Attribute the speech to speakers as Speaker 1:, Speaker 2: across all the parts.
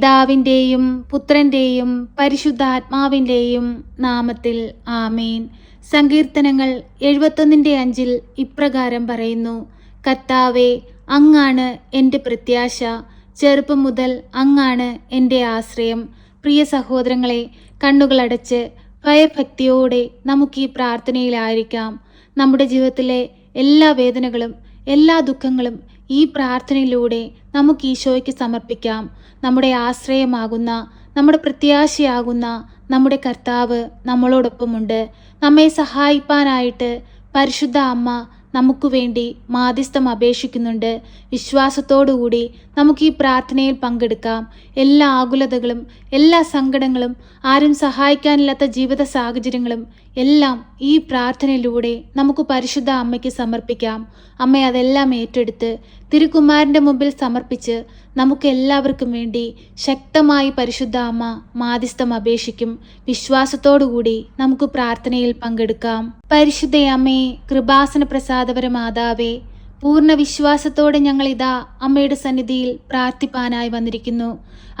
Speaker 1: പിതാവിന്റെയും പുത്രന്റെയും പരിശുദ്ധാത്മാവിന്റെയും നാമത്തിൽ ആമേൻ. സങ്കീർത്തനങ്ങൾ എഴുപത്തൊന്നിന്റെ അഞ്ചിൽ ഇപ്രകാരം പറയുന്നു. കർത്താവെ അങ്ങാണ് എന്റെ പ്രത്യാശ. ചെറുപ്പം മുതൽ അങ്ങാണ് എന്റെ ആശ്രയം. പ്രിയ സഹോദരങ്ങളെ കണ്ണുകളടച്ച് ഭയഭക്തിയോടെ നമുക്ക് ഈ പ്രാർത്ഥനയിലായിരിക്കാം. നമ്മുടെ ജീവിതത്തിലെ എല്ലാ വേദനകളും എല്ലാ ദുഃഖങ്ങളും ഈ പ്രാർത്ഥനയിലൂടെ നമുക്ക് ഈശോയ്ക്ക് സമർപ്പിക്കാം. നമ്മുടെ ആശ്രയമാകുന്ന നമ്മുടെ പ്രത്യാശയാകുന്ന നമ്മുടെ കർത്താവ് നമ്മളോടൊപ്പമുണ്ട്. നമ്മെ സഹായിപ്പാനായിട്ട് പരിശുദ്ധ അമ്മ നമുക്ക് വേണ്ടി മാധ്യസ്ഥം അപേക്ഷിക്കുന്നുണ്ട്. വിശ്വാസത്തോടുകൂടി നമുക്ക് ഈ പ്രാർത്ഥനയിൽ പങ്കെടുക്കാം. എല്ലാ ആകുലതകളും എല്ലാ സങ്കടങ്ങളും ആരും സഹായിക്കാനില്ലാത്ത ജീവിത സാഹചര്യങ്ങളും എല്ലാം ഈ പ്രാർത്ഥനയിലൂടെ നമുക്ക് പരിശുദ്ധ അമ്മയ്ക്ക് സമർപ്പിക്കാം. അമ്മ അതെല്ലാം ഏറ്റെടുത്ത് തിരുക്കുമാരന്റെ മുമ്പിൽ സമർപ്പിച്ച് നമുക്ക് എല്ലാവർക്കും വേണ്ടി ശക്തമായി പരിശുദ്ധ അമ്മ മാധ്യസ്ഥം അപേക്ഷിക്കും. വിശ്വാസത്തോടുകൂടി നമുക്ക് പ്രാർത്ഥനയിൽ പങ്കെടുക്കാം. പരിശുദ്ധ അമ്മയെ കൃപാസന പ്രസാദപര മാതാവേ പൂർണ വിശ്വാസത്തോടെ ഞങ്ങൾ ഇതാ അമ്മയുടെ സന്നിധിയിൽ പ്രാർത്ഥിപ്പാനായി വന്നിരിക്കുന്നു.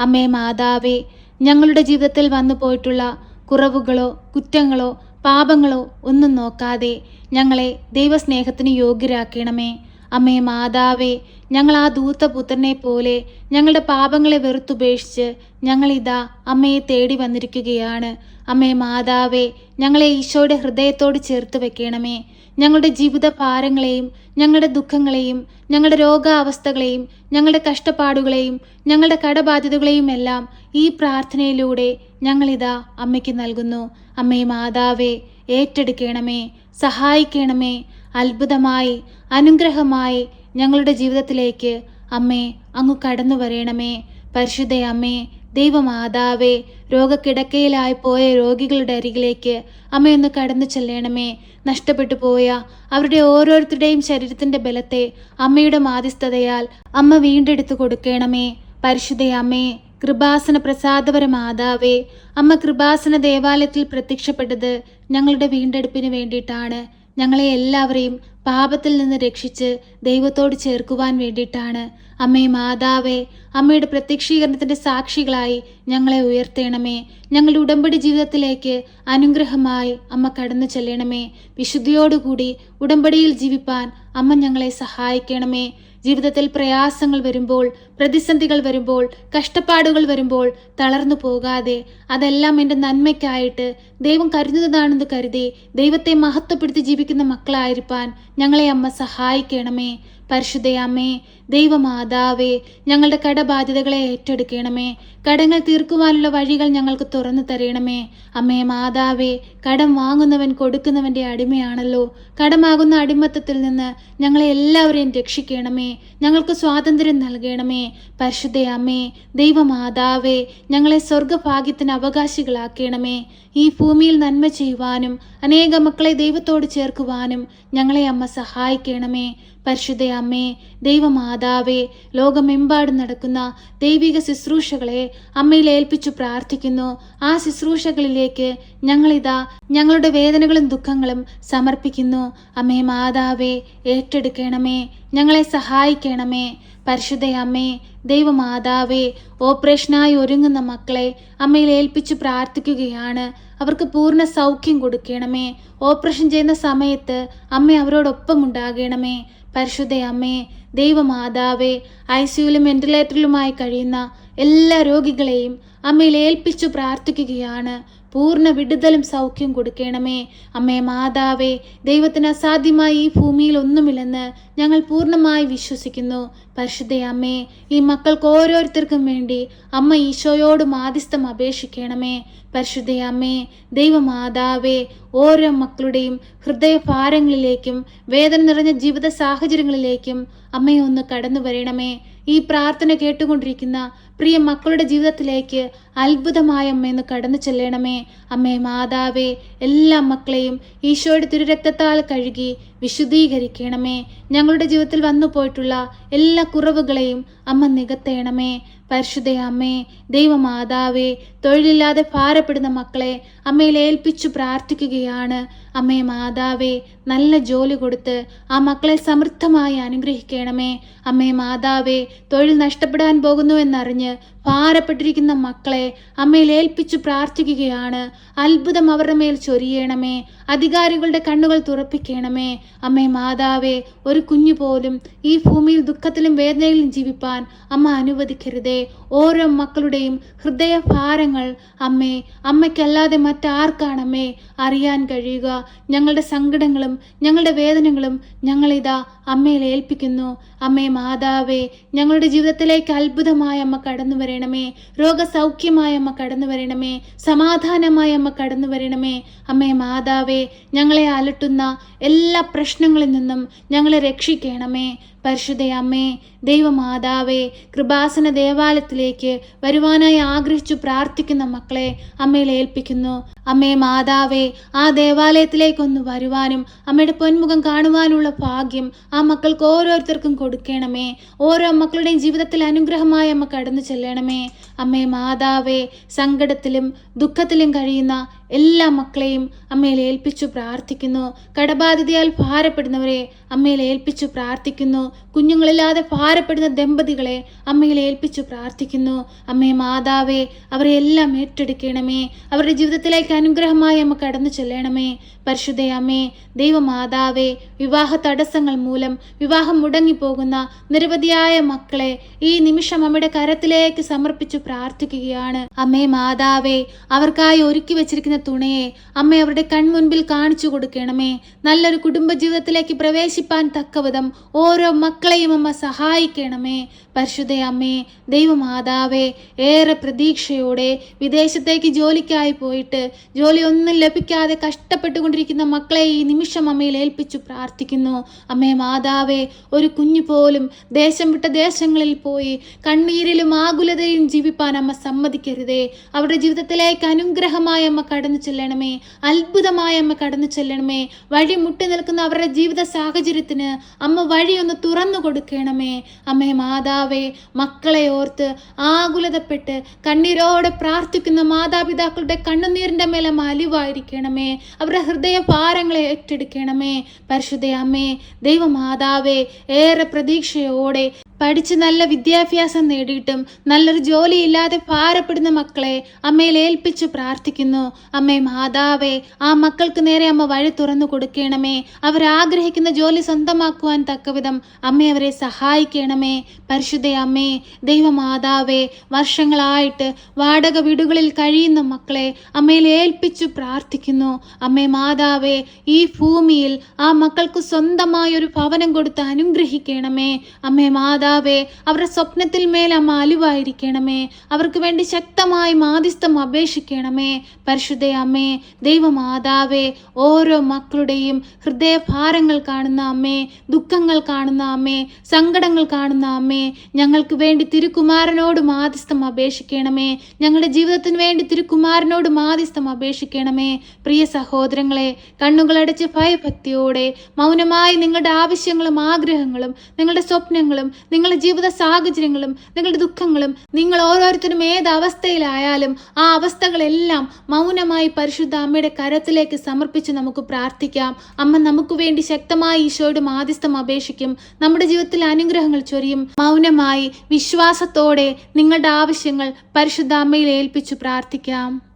Speaker 1: അമ്മേ മാതാവേ ഞങ്ങളുടെ ജീവിതത്തിൽ വന്നു പോയിട്ടുള്ള കുറവുകളോ കുറ്റങ്ങളോ പാപങ്ങളോ ഒന്നും നോക്കാതെ ഞങ്ങളെ ദൈവസ്നേഹത്തിന് യോഗ്യരാക്കണമേ. അമ്മേ മാതാവേ ഞങ്ങൾ ആ ദൂത്തപുത്രനെ പോലെ ഞങ്ങളുടെ പാപങ്ങളെ വെറുത്തുപേക്ഷിച്ച് ഞങ്ങളിതാ അമ്മയെ തേടി വന്നിരിക്കുകയാണ്. അമ്മേ മാതാവേ ഞങ്ങളെ ഈശോയുടെ ഹൃദയത്തോട് ചേർത്ത് വെക്കണമേ. ഞങ്ങളുടെ ജീവിത ഭാരങ്ങളെയും ഞങ്ങളുടെ ദുഃഖങ്ങളെയും ഞങ്ങളുടെ രോഗാവസ്ഥകളെയും ഞങ്ങളുടെ കഷ്ടപ്പാടുകളെയും ഞങ്ങളുടെ കടബാധ്യതകളെയും എല്ലാം ഈ പ്രാർത്ഥനയിലൂടെ ഞങ്ങളിതാ അമ്മയ്ക്ക് നൽകുന്നു. അമ്മേ മാതാവേ ഏറ്റെടുക്കണമേ സഹായിക്കണമേ അത്ഭുതമായി അനുഗ്രഹമായി ഞങ്ങളുടെ ജീവിതത്തിലേക്ക് അമ്മേ അങ്ങ് കടന്നു വരയണമേ പരിശുദ്ധ അമ്മേ ദൈവമാതാവേ രോഗക്കിടക്കയിലായി പോയ രോഗികളുടെ അരികിലേക്ക് അമ്മയൊന്ന് കടന്നു ചെല്ലണമേ. നഷ്ടപ്പെട്ടു പോയ അവരുടെ ഓരോരുത്തരുടെയും ശരീരത്തിന്റെ ബലത്തെ അമ്മയുടെ മാധ്യസ്ഥതയാൽ അമ്മ വീണ്ടെടുത്തു കൊടുക്കണമേ. പരിശുദ്ധ അമ്മേ കൃപാസന പ്രസാദപര മാതാവേ അമ്മ കൃപാസന ദേവാലയത്തിൽ പ്രത്യക്ഷപ്പെട്ടത് ഞങ്ങളുടെ വീണ്ടെടുപ്പിന് വേണ്ടിയിട്ടാണ്. ഞങ്ങളെ എല്ലാവരെയും പാപത്തിൽ നിന്ന് രക്ഷിച്ച് ദൈവത്തോട് ചേർക്കുവാൻ വേണ്ടിയിട്ടാണ്. അമ്മേ മാതാവേ അമ്മയുടെ പ്രത്യക്ഷീകരണത്തിന്റെ സാക്ഷികളായി ഞങ്ങളെ ഉയർത്തേണമേ. ഞങ്ങളുടെ ഉടമ്പടി ജീവിതത്തിലേക്ക് അനുഗ്രഹമായി അമ്മ കടന്നു ചെല്ലണമേ. വിശുദ്ധിയോടുകൂടി ഉടമ്പടിയിൽ ജീവിപ്പാൻ അമ്മ ഞങ്ങളെ സഹായിക്കണമേ. ജീവിതത്തിൽ പ്രയാസങ്ങൾ വരുമ്പോൾ പ്രതിസന്ധികൾ വരുമ്പോൾ കഷ്ടപ്പാടുകൾ വരുമ്പോൾ തളർന്നു പോകാതെ അതെല്ലാം എന്റെ നന്മയ്ക്കായിട്ട് ദൈവം കരുതുന്നതാണെന്ന് കരുതി ദൈവത്തെ മഹത്വപ്പെടുത്തി ജീവിക്കുന്ന മക്കളായിരിക്കാൻ ഞങ്ങളെ അമ്മ സഹായിക്കണമേ. പരിശുദ്ധയമ്മേ ദൈവമാതാവേ ഞങ്ങളുടെ കടബാധ്യതകളെ ഏറ്റെടുക്കണമേ. കടങ്ങൾ തീർക്കുവാനുള്ള വഴികൾ ഞങ്ങൾക്ക് തുറന്നു തരണമേ. അമ്മേ മാതാവേ കടം വാങ്ങുന്നവൻ കൊടുക്കുന്നവന്റെ അടിമയാണല്ലോ. കടമാകുന്ന അടിമത്തത്തിൽ നിന്ന് ഞങ്ങളെ എല്ലാവരെയും രക്ഷിക്കണമേ. ഞങ്ങൾക്ക് സ്വാതന്ത്ര്യം നൽകണമേ. പരിശുദ്ധയമ്മേ ദൈവമാതാവേ ഞങ്ങളെ സ്വർഗഭാഗ്യത്തിന് അവകാശികളാക്കണമേ. ഈ ഭൂമിയിൽ നന്മ ചെയ്യുവാനും അനേക മക്കളെ ദൈവത്തോട് ചേർക്കുവാനും ഞങ്ങളെ അമ്മ സഹായിക്കണമേ. പരിശുദ്ധ അമ്മേ ദൈവമാതാവേ ലോകമെമ്പാടും നടക്കുന്ന ദൈവിക ശുശ്രൂഷകളെ അമ്മയിൽ ഏൽപ്പിച്ചു പ്രാർത്ഥിക്കുന്നു. ആ ശുശ്രൂഷകളിലേക്ക് ഞങ്ങളിതാ ഞങ്ങളുടെ വേദനകളും ദുഃഖങ്ങളും സമർപ്പിക്കുന്നു. അമ്മേ മാതാവേ ഏറ്റെടുക്കണമേ. ഞങ്ങളെ സഹായിക്കണമേ. പരിശുദ്ധ അമ്മേ ദൈവമാതാവേ ഓപ്പറേഷനായി ഒരുങ്ങുന്ന മക്കളെ അമ്മയിൽ ഏൽപ്പിച്ചു പ്രാർത്ഥിക്കുകയാണ്. അവർക്ക് പൂർണ സൗഖ്യം കൊടുക്കണമേ. ഓപ്പറേഷൻ ചെയ്യുന്ന സമയത്ത് അമ്മ അവരോടൊപ്പം ഉണ്ടാകണമേ പരിശുദ്ധ അമ്മേ ദൈവമാതാവേ ഐ സിയുലും വെന്റിലേറ്ററിലുമായി കഴിയുന്ന എല്ലാ രോഗികളെയും അമ്മയിൽ ഏൽപ്പിച്ചു പ്രാർത്ഥിക്കുകയാണ്. പൂർണ വിടുതലും സൗഖ്യം കൊടുക്കണമേ. അമ്മേ മാതാവേ ദൈവത്തിന് അസാധ്യമായി ഈ ഭൂമിയിൽ ഒന്നുമില്ലെന്ന് ഞങ്ങൾ പൂർണമായി വിശ്വസിക്കുന്നു. പരിശുദ്ധ അമ്മേ ഈ മക്കൾക്ക് ഓരോരുത്തർക്കും വേണ്ടി അമ്മ ഈശോയോട് മാധ്യസ്ഥം അപേക്ഷിക്കണമേ. പരിശുദ്ധ അമ്മേ ദൈവമാതാവേ ഓരോ മക്കളുടെയും ഹൃദയഭാരങ്ങളിലേക്കും വേദന നിറഞ്ഞ ജീവിത സാഹചര്യങ്ങളിലേക്കും അമ്മയെ ഒന്ന് കടന്നു വരണമേ ഈ പ്രാർത്ഥന കേട്ടുകൊണ്ടിരിക്കുന്ന പ്രിയ മക്കളുടെ ജീവിതത്തിലേക്ക് അത്ഭുതമായ അമ്മയെന്ന് കടന്നു ചെല്ലണമേ. അമ്മേ മാതാവേ എല്ലാ മക്കളെയും ഈശോയുടെ തിരുരക്തത്താൽ കഴുകി വിശുദ്ധീകരിക്കണമേ. ഞങ്ങളുടെ ജീവിതത്തിൽ വന്നു പോയിട്ടുള്ള എല്ലാ കുറവുകളെയും അമ്മ നികത്തേണമേ. പരിശുദ്ധ അമ്മേ ദൈവമാതാവേ തൊഴിലില്ലാതെ ഭാരപ്പെടുന്ന മക്കളെ അമ്മയിൽ ഏൽപ്പിച്ചു പ്രാർത്ഥിക്കുകയാണ്. അമ്മേ മാതാവേ നല്ല ജോലി കൊടുത്ത് ആ മക്കളെ സമൃദ്ധമായി അനുഗ്രഹിക്കണമേ. അമ്മേ മാതാവേ തൊഴിൽ നഷ്ടപ്പെടാൻ പോകുന്നു എന്നറിഞ്ഞ് ഭാരപ്പെട്ടിരിക്കുന്ന മക്കളെ അമ്മയിൽ ഏൽപ്പിച്ചു പ്രാർത്ഥിക്കുകയാണ്. അത്ഭുതം അവരുടെ മേൽ ചൊരിയണമേ. അധികാരികളുടെ കണ്ണുകൾ തുറപ്പിക്കണമേ. അമ്മേ മാതാവേ ഒരു കുഞ്ഞു പോലും ഈ ഭൂമിയിൽ ദുഃഖത്തിലും വേദനയിലും ജീവിപ്പാൻ അമ്മ അനുവദിക്കരുതേ. ഓരോ മക്കളുടെയും ഹൃദയഭാരങ്ങൾ അമ്മേ അമ്മയ്ക്കല്ലാതെ മറ്റാർക്കാണമ്മേ അറിയാൻ കഴിയുക. ഞങ്ങളുടെ സങ്കടങ്ങളും ഞങ്ങളുടെ വേദനകളും ഞങ്ങളിതാ അമ്മയിൽ ഏൽപ്പിക്കുന്നു. അമ്മേ മാതാവേ ഞങ്ങളുടെ ജീവിതത്തിലേക്ക് അത്ഭുതമായ അമ്മ കടന്നു വരണമേ. രോഗസൗഖ്യമായ അമ്മ കടന്നു വരണമേ. സമാധാനമായ അമ്മ കടന്നു വരണമേ. അമ്മേ മാതാവേ ഞങ്ങളെ അലട്ടുന്ന എല്ലാ പ്രശ്നങ്ങളിൽ നിന്നും ഞങ്ങളെ രക്ഷിക്കണമേ. പരിശുദ്ധ അമ്മേ ദൈവമാതാവേ കൃപാസന ദേവാലയത്തിലേക്ക് വരുവാനായി ആഗ്രഹിച്ചു പ്രാർത്ഥിക്കുന്ന മക്കളെ അമ്മയിൽ ഏൽപ്പിക്കുന്നു. അമ്മേ മാതാവേ ആ ദേവാലയത്തിലേക്കൊന്ന് വരുവാനും അമ്മയുടെ പൊന്മുഖം കാണുവാനുള്ള ഭാഗ്യം ആ മക്കൾക്ക് ഓരോരുത്തർക്കും കൊടുക്കണമേ. ഓരോ മക്കളുടെയും ജീവിതത്തിൽ അനുഗ്രഹമായി അമ്മ കടന്നു ചെല്ലണമേ. അമ്മേ മാതാവേ സങ്കടത്തിലും ദുഃഖത്തിലും കഴിയുന്ന എല്ലാ മക്കളെയും അമ്മയിൽ ഏൽപ്പിച്ചു പ്രാർത്ഥിക്കുന്നു. കടബാധിതയാൽ ഭാരപ്പെടുന്നവരെ അമ്മയിൽ ഏൽപ്പിച്ചു പ്രാർത്ഥിക്കുന്നു. കുഞ്ഞുങ്ങളില്ലാതെ ഭാരപ്പെടുന്ന ദമ്പതികളെ അമ്മയിൽ ഏൽപ്പിച്ചു പ്രാർത്ഥിക്കുന്നു. അമ്മേ മാതാവേ അവരെ എല്ലാം ഏറ്റെടുക്കണമേ. അവരുടെ ജീവിതത്തിലേക്ക് അനുഗ്രഹമായി അമ്മ കടന്നു ചെല്ലണമേ. പരിശുദ്ധ അമ്മേ ദൈവമാതാവേ വിവാഹ തടസ്സങ്ങൾ മൂലം വിവാഹം മുടങ്ങിപ്പോകുന്ന നിരവധിയായ മക്കളെ ഈ നിമിഷം അമ്മയുടെ കരത്തിലേക്ക് സമർപ്പിച്ചു പ്രാർത്ഥിക്കുകയാണ്. അമ്മേ മാതാവേ അവർക്കായി ഒരുക്കി വെച്ചിരിക്കുന്ന തുണയെ അമ്മ അവരുടെ കൺമുൻപിൽ കാണിച്ചു കൊടുക്കണമേ. നല്ലൊരു കുടുംബ ജീവിതത്തിലേക്ക് പ്രവേശിപ്പാൻ തക്കവിധം ഓരോ മക്കളെയും അമ്മ സഹായിക്കണമേ. പരിശുദ്ധ അമ്മേ ദൈവമാതാവേ ഏറെ പ്രതീക്ഷയോടെ വിദേശത്തേക്ക് ജോലിക്കായി പോയിട്ട് ജോലി ഒന്നും ലഭിക്കാതെ കഷ്ടപ്പെട്ടുകൊണ്ടിരിക്കുന്ന മക്കളെ ഈ നിമിഷം അമ്മയിൽ ഏൽപ്പിച്ചു പ്രാർത്ഥിക്കുന്നു. അമ്മേ മാതാവേ ഒരു കുഞ്ഞു പോലും ദേശം വിട്ട ദേശങ്ങളിൽ പോയി കണ്ണീരിലും ആകുലതയും ജീവിപ്പാൻ അമ്മ സമ്മതിക്കരുതേ. അവരുടെ ജീവിതത്തിലേക്ക് അനുഗ്രഹമായി അമ്മ കടന്നു ചെല്ലണമേ. അത്ഭുതമായ അമ്മ കടന്നു ചെല്ലണമേ. വഴി മുട്ടി നിൽക്കുന്ന അവരുടെ ജീവിത സാഹചര്യത്തിന് അമ്മ വഴിയൊന്ന് തുറന്നു കൊടുക്കണമേ. അമ്മേ മാതാവേ മക്കളെ ഓർത്ത് ആകുലതപ്പെട്ട് കണ്ണീരോടെ പ്രാർത്ഥിക്കുന്ന മാതാപിതാക്കളുടെ കണ്ണുനീരിന്റെ മേലെ മലിവായിരിക്കണമേ അവരുടെ ഹൃദയ ഭാരങ്ങളെ ഏറ്റെടുക്കണമേ. പരിശുദ്ധ അമ്മേ ദൈവമാതാവേ ഏറെ പ്രതീക്ഷയോടെ പഠിച്ച് നല്ല വിദ്യാഭ്യാസം നേടിയിട്ടും നല്ലൊരു ജോലിയില്ലാതെ ഭാരപ്പെടുന്ന മക്കളെ അമ്മയിൽ ഏൽപ്പിച്ചു പ്രാർത്ഥിക്കുന്നു. അമ്മേ മാതാവേ ആ മക്കൾക്ക് നേരെ അമ്മ വഴി തുറന്നു കൊടുക്കണമേ. അവരാഗ്രഹിക്കുന്ന ജോലി സ്വന്തമാക്കുവാൻ തക്കവിധം അമ്മ അവരെ സഹായിക്കണമേ. പരിശുദ്ധ അമ്മേ ദൈവമാതാവേ വർഷങ്ങളായിട്ട് വാടക വീടുകളിൽ കഴിയുന്ന മക്കളെ അമ്മയിൽ ഏൽപ്പിച്ചു പ്രാർത്ഥിക്കുന്നു. അമ്മേ മാതാവേ ഈ ഭൂമിയിൽ ആ മക്കൾക്ക് സ്വന്തമായ ഒരു ഭവനം കൊടുത്ത് അനുഗ്രഹിക്കണമേ. അമ്മേ മാതാ മാതാവേ അവരുടെ സ്വപ്നത്തിൽ മേൽ ആ അലിവായിരിക്കണമേ. അവർക്ക് വേണ്ടി ശക്തമായി മാധ്യസ്ഥം അപേക്ഷിക്കണമേ. പരിശുദ്ധ അമ്മേ ദൈവമാതാവേ ഓരോ മക്കളുടെയും ഹൃദയഭാരങ്ങൾ കാണുന്ന അമ്മേ ദുഃഖങ്ങൾ കാണുന്ന അമ്മേ സങ്കടങ്ങൾ കാണുന്ന അമ്മേ ഞങ്ങൾക്ക് വേണ്ടി തിരുക്കുമാരനോട് മാധ്യസ്ഥം അപേക്ഷിക്കണമേ. ഞങ്ങളുടെ ജീവിതത്തിന് വേണ്ടി തിരുക്കുമാരനോട് മാധ്യസ്ഥം അപേക്ഷിക്കണമേ. പ്രിയ സഹോദരങ്ങളെ കണ്ണുകളടച്ച് ഭയഭക്തിയോടെ മൗനമായി നിങ്ങളുടെ ആവശ്യങ്ങളും ആഗ്രഹങ്ങളും നിങ്ങളുടെ സ്വപ്നങ്ങളും നിങ്ങളുടെ ജീവിത സാഹചര്യങ്ങളും നിങ്ങളുടെ ദുഃഖങ്ങളും നിങ്ങൾ ഓരോരുത്തരും ഏത് അവസ്ഥയിലായാലും ആ അവസ്ഥകളെല്ലാം മൗനമായി പരിശുദ്ധ അമ്മയുടെ കരത്തിലേക്ക് സമർപ്പിച്ച് നമുക്ക് പ്രാർത്ഥിക്കാം. അമ്മ നമുക്ക് വേണ്ടി ശക്തമായി ഈശോയുടെ മാധ്യസ്ഥം അപേക്ഷിക്കും. നമ്മുടെ ജീവിതത്തിൽ അനുഗ്രഹങ്ങൾ ചൊരിയും. മൗനമായി വിശ്വാസത്തോടെ നിങ്ങളുടെ ആവശ്യങ്ങൾ പരിശുദ്ധ അമ്മയിൽ ഏൽപ്പിച്ചു പ്രാർത്ഥിക്കാം.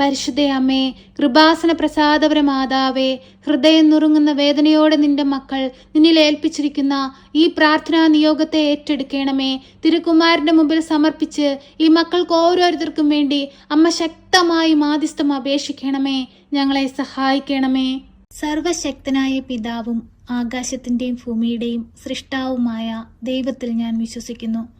Speaker 1: പരിശുദ്ധ അമ്മേ കൃപാസന പ്രസാദപര മാതാവേ ഹൃദയം നുറുങ്ങുന്ന വേദനയോടെ നിന്റെ മക്കൾ നിന്നിൽ ഏൽപ്പിച്ചിരിക്കുന്ന ഈ പ്രാർത്ഥനാ നിയോഗത്തെ ഏറ്റെടുക്കണമേ. തിരുക്കുമാരന്റെ മുമ്പിൽ സമർപ്പിച്ച് ഈ മക്കൾക്ക് ഓരോരുത്തർക്കും വേണ്ടി അമ്മ ശക്തമായി മാധ്യസ്ഥം അപേക്ഷിക്കണമേ. ഞങ്ങളെ സഹായിക്കണമേ. സർവശക്തനായ പിതാവും ആകാശത്തിന്റെയും ഭൂമിയുടെയും സൃഷ്ടാവുമായ ദൈവത്തിൽ ഞാൻ വിശ്വസിക്കുന്നു.